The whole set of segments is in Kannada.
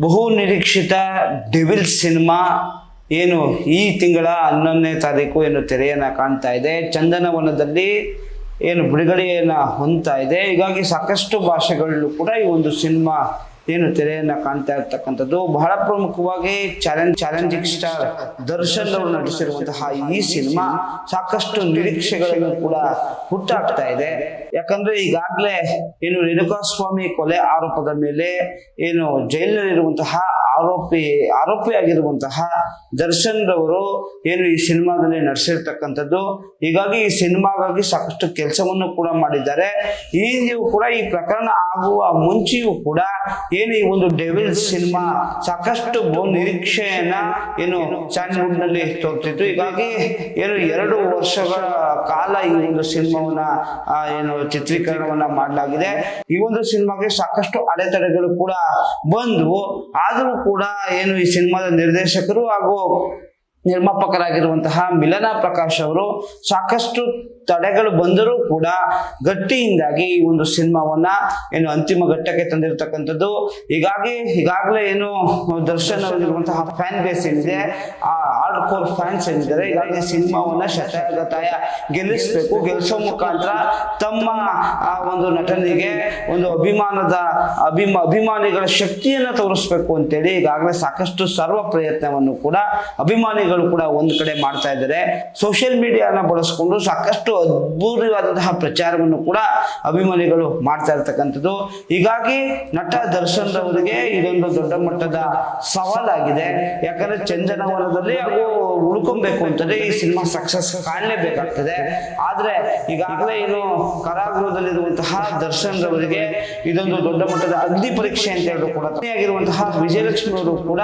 ಬಹು ನಿರೀಕ್ಷಿತ ಡೆವಿಲ್ ಸಿನಿಮಾ ಏನು ಈ ತಿಂಗಳ ಹನ್ನೊಂದನೇ ತಾರೀಕು ಏನು ತೆರೆಯನ್ನು ಕಾಣ್ತಾ ಇದೆ. ಚಂದನವನದಲ್ಲಿ ಏನು ಬಿಡುಗಡೆಯನ್ನು ಹೊಂದ್ತಾ ಇದೆ. ಹೀಗಾಗಿ ಸಾಕಷ್ಟು ಭಾಷೆಗಳಲ್ಲೂ ಕೂಡ ಈ ಒಂದು ಸಿನಿಮಾ ಏನು ತೆರೆಯನ್ನು ಕಾಣ್ತಾ ಇರ್ತಕ್ಕಂಥದ್ದು ಬಹಳ ಪ್ರಮುಖವಾಗಿ ಚಾಲೆಂಜ್ ಚಾಲೆಂಜಿಂಗ್ ಸ್ಟಾರ್ ದರ್ಶನ್ ಅವರು ನಟಿಸಿರುವಂತಹ ಈ ಸಿನಿಮಾ ಸಾಕಷ್ಟು ನಿರೀಕ್ಷೆಗಳನ್ನು ಕೂಡ ಹುಟ್ಟಾಗ್ತಾ ಇದೆ. ಯಾಕಂದ್ರೆ ಈಗಾಗಲೇ ಏನು ರೇಣುಕಾಸ್ವಾಮಿ ಕೊಲೆ ಆರೋಪದ ಮೇಲೆ ಏನು ಜೈಲಿನಲ್ಲಿರುವಂತಹ ಆರೋಪಿ ಆರೋಪಿಯಾಗಿರುವಂತಹ ದರ್ಶನ್ ರವರು ಏನು ಈ ಸಿನಿಮಾದಲ್ಲಿ ನಡೆಸಿರ್ತಕ್ಕಂಥದ್ದು, ಹೀಗಾಗಿ ಈ ಸಿನಿಮಾಗಾಗಿ ಸಾಕಷ್ಟು ಕೆಲಸವನ್ನು ಕೂಡ ಮಾಡಿದ್ದಾರೆ. ಈ ಹಿಂದೆಯೂ ಕೂಡ ಈ ಪ್ರಕರಣ ಆಗುವ ಮುಂಚೆಯೂ ಕೂಡ ಏನು ಈ ಒಂದು ಡೆವಿಲ್ ಸಿನಿಮಾ ಸಾಕಷ್ಟು ನಿರೀಕ್ಷೆಯನ್ನ ಏನು ಸ್ಯಾಂಡ್ಲ್ವುಡ್ನಲ್ಲಿ ತೋರ್ತಿತ್ತು. ಹೀಗಾಗಿ ಏನು ಎರಡು ವರ್ಷಗಳ ಕಾಲ ಈ ಒಂದು ಸಿನಿಮಾವನ್ನ ಏನು ಚಿತ್ರೀಕರಣವನ್ನ ಮಾಡಲಾಗಿದೆ. ಈ ಒಂದು ಸಿನಿಮಾಗೆ ಸಾಕಷ್ಟು ಅಡೆತಡೆಗಳು ಕೂಡ ಬಂದವು. ಆದರೂ ಕೂಡ ಏನು ಈ ಸಿನಿಮಾದ ನಿರ್ದೇಶಕರು ಹಾಗೂ ನಿರ್ಮಾಪಕರಾಗಿರುವಂತಹ ಮಿಲನಾ ಪ್ರಕಾಶ್ ಅವರು ಸಾಕಷ್ಟು ತಡೆಗಳು ಬಂದರೂ ಕೂಡ ಗಟ್ಟಿಯಿಂದಾಗಿ ಈ ಒಂದು ಸಿನಿಮಾವನ್ನ ಏನು ಅಂತಿಮ ಘಟ್ಟಕ್ಕೆ ತಂದಿರತಕ್ಕಂಥದ್ದು. ಹೀಗಾಗಿ ಈಗಾಗಲೇ ಏನು ದರ್ಶನ ಫ್ಯಾನ್ ಬೇಸ್ ಏನಿದೆ, ಆ ಹಾರ್ಡ್ ಕೋರ್ ಫ್ಯಾನ್ಸ್ ಏನಿದ್ದಾರೆ ಹೀಗಾಗಿ ಸಿನಿಮಾವನ್ನ ಶತಾಯಗತಾಯ ಗೆಲ್ಲಿಸಬೇಕು. ಗೆಲ್ಲಿಸೋ ಮುಖಾಂತರ ತಮ್ಮ, ಆ, ಒಂದು ನಟನಿಗೆ ಒಂದು ಅಭಿಮಾನದ ಅಭಿಮ, ಅಭಿಮಾನಿಗಳ ಶಕ್ತಿಯನ್ನು ತೋರಿಸ್ಬೇಕು ಅಂತೇಳಿ ಈಗಾಗಲೇ ಸಾಕಷ್ಟು ಸರ್ವ ಪ್ರಯತ್ನವನ್ನು ಕೂಡ ಅಭಿಮಾನಿಗಳು ಕೂಡ ಒಂದು ಕಡೆ ಮಾಡ್ತಾ ಇದ್ದಾರೆ. ಸೋಷಿಯಲ್ ಮೀಡಿಯಾನ ಬಳಸ್ಕೊಂಡು ಸಾಕಷ್ಟು ಅದ್ಭುತವಾದಂತಹ ಪ್ರಚಾರವನ್ನು ಕೂಡ ಅಭಿಮಾನಿಗಳು ಮಾಡ್ತಾ ಇರ್ತಕ್ಕಂಥದ್ದು. ಹೀಗಾಗಿ ನಟ ದರ್ಶನ್ ರವರಿಗೆ ಇದೊಂದು ದೊಡ್ಡ ಮಟ್ಟದ ಸವಾಲಾಗಿದೆ. ಯಾಕಂದ್ರೆ ಚಂದನವನದಲ್ಲಿ ಹಾಗೂ ಉಳ್ಕೊಬೇಕು ಅಂತಂದ್ರೆ ಈ ಸಿನಿಮಾ ಸಕ್ಸಸ್ ಕಾಣಲೇಬೇಕಾಗ್ತದೆ ಆದ್ರೆ ಈಗಾಗಲೇ ಏನು ಕಾರಾಗೃಹದಲ್ಲಿರುವಂತಹ ದರ್ಶನ್ ರವರಿಗೆ ಇದೊಂದು ದೊಡ್ಡ ಮಟ್ಟದ ಅಗ್ನಿ ಪರೀಕ್ಷೆ ಅಂತ ಹೇಳಿದ್ರು ಕೂಡ ಆಗಿರುವಂತಹ ವಿಜಯಲಕ್ಷ್ಮಿ ಅವರು ಕೂಡ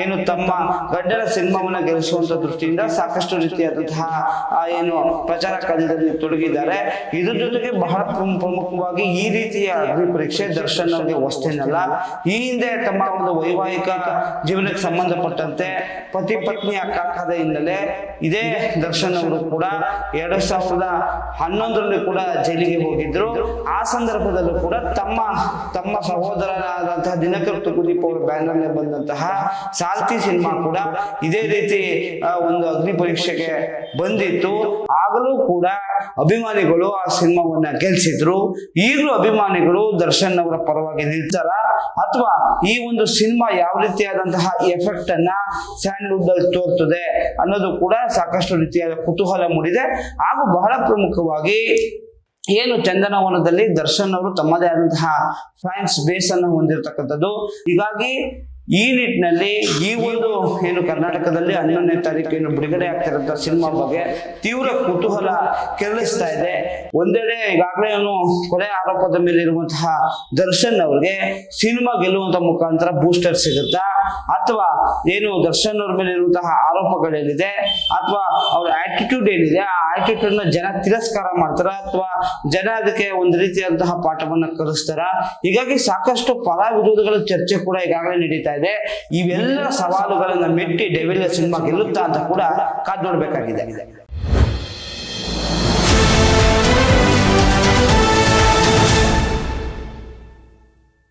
ಏನು ತಮ್ಮ ಗಡ್ಡರ ಸಿನಿಮಾವನ್ನ ಗೆಲ್ಲಿಸುವಂತ ದೃಷ್ಟಿಯಿಂದ ಸಾಕಷ್ಟು ರೀತಿಯಾದಂತಹ ಆ, ಏನು ಪ್ರಚಾರ ಕಾರ್ಯದಲ್ಲಿ ತೊಡಗಿದ್ದಾರೆ. ಇದ್ರ ಜೊತೆಗೆ ಬಹಳ ಪ್ರಮುಖವಾಗಿ ಈ ರೀತಿಯ ಅಗ್ನಿ ಪರೀಕ್ಷೆ ದರ್ಶನ್ ಅವರಿಗೆ ಹೊಸ್ತೇನಲ್ಲ ಈ ಹಿಂದೆ ತಮ್ಮ ಒಂದು ವೈವಾಹಿಕ ಜೀವನಕ್ಕೆ ಸಂಬಂಧಪಟ್ಟಂತೆ ಪತಿ ಪತ್ನಿಯ ಕಾಕದ ಹಿನ್ನೆಲೆ ಇದೇ ದರ್ಶನ್ ಅವರು ಕೂಡ ಎರಡ್ ಸಾವಿರದ ಹನ್ನೊಂದರಲ್ಲಿ ಕೂಡ ಜೈಲಿಗೆ ಹೋಗಿದ್ರು. ಆ ಸಂದರ್ಭದಲ್ಲೂ ಕೂಡ ತಮ್ಮ ತಮ್ಮ ಸಹೋದರನಾದಂತಹ ದಿನಕರ್ ತುಕುದೀಪ್ ಅವರ ಬ್ಯಾನರ್ ಬಂದಂತಹ ಸಾಲ್ತಿ ಸಿನಿಮಾ ಕೂಡ ಇದೇ ರೀತಿ ಒಂದು ಅಗ್ನಿ ಪರೀಕ್ಷೆಗೆ ಬಂದಿತ್ತು. ಆಗಲೂ ಕೂಡ ಅಭಿಮಾನಿಗಳು ಆ ಸಿನಿಮಾವನ್ನ ಗೆಲ್ಸಿದ್ರು ಈಗಲೂ ಅಭಿಮಾನಿಗಳು ದರ್ಶನ್ ಅವರ ಪರವಾಗಿ ನಿಲ್ತಾರ. ಅಥವಾ ಈ ಒಂದು ಸಿನಿಮಾ ಯಾವ ರೀತಿಯಾದಂತಹ ಎಫೆಕ್ಟ್ ಅನ್ನ ಸ್ಯಾಂಡ್ವುಡ್ ಅಲ್ಲಿ ತೋರ್ತದೆ ಅನ್ನೋದು ಕೂಡ ಸಾಕಷ್ಟು ರೀತಿಯಾದ ಕುತೂಹಲ ಮೂಡಿದೆ. ಹಾಗೂ ಬಹಳ ಪ್ರಮುಖವಾಗಿ ಏನು ಚಂದನವನದಲ್ಲಿ ದರ್ಶನ್ ಅವರು ತಮ್ಮದೇ ಆದಂತಹ ಫ್ಯಾನ್ಸ್ ಬೇಸ್ ಅನ್ನು ಹೊಂದಿರತಕ್ಕಂಥದ್ದು. ಹೀಗಾಗಿ ಈ ನಿಟ್ಟಿನಲ್ಲಿ ಈ ಒಂದು ಏನು ಕರ್ನಾಟಕದಲ್ಲಿ ಹನ್ನೊಂದನೇ ತಾರೀಕು ಏನು ಬಿಡುಗಡೆ ಆಗ್ತಿರೋಂಥ ಸಿನಿಮಾ ಬಗ್ಗೆ ತೀವ್ರ ಕುತೂಹಲ ಕೆರಳಿಸ್ತಾ ಇದೆ. ಒಂದೆಡೆ ಈಗಾಗಲೇ ಏನು ಕೊಲೆ ಆರೋಪದ ಮೇಲೆ ಇರುವಂತಹ ದರ್ಶನ್ ಅವ್ರಿಗೆ ಸಿನಿಮಾ ಗೆಲ್ಲುವಂತ ಮುಖಾಂತರ ಬೂಸ್ಟರ್ ಸಿಗುತ್ತಾ? ಅಥವಾ ಏನು ದರ್ಶನ್ ಅವ್ರ ಮೇಲೆ ಇರುವಂತಹ ಆರೋಪಗಳೇನಿದೆ, ಅಥವಾ ಅವ್ರ ಆಟಿಟ್ಯೂಡ್ ಏನಿದೆ, ಆ ಆಟಿಟ್ಯೂಡ್ನ ಜನ ತಿರಸ್ಕಾರ ಮಾಡ್ತಾರ, ಅಥವಾ ಜನ ಅದಕ್ಕೆ ಒಂದು ರೀತಿಯಾದಂತಹ ಪಾಠವನ್ನ ಕಲಿಸ್ತಾರ? ಹೀಗಾಗಿ ಸಾಕಷ್ಟು ಪರ ವಿರೋಧಗಳ ಚರ್ಚೆ ಕೂಡ ಈಗಾಗಲೇ ನಡೀತಾ ಇದೆ. ಇವೆಲ್ಲ ಸವಾಲುಗಳನ್ನ ಮೆಟ್ಟಿ ಡೆವಿಲ್ ಸಿನಿಮಾ ಗೆಲ್ಲುತ್ತಾ ಅಂತ ಕೂಡ ಕಾದ್ ನೋಡ್ಬೇಕಾಗಿದೆ.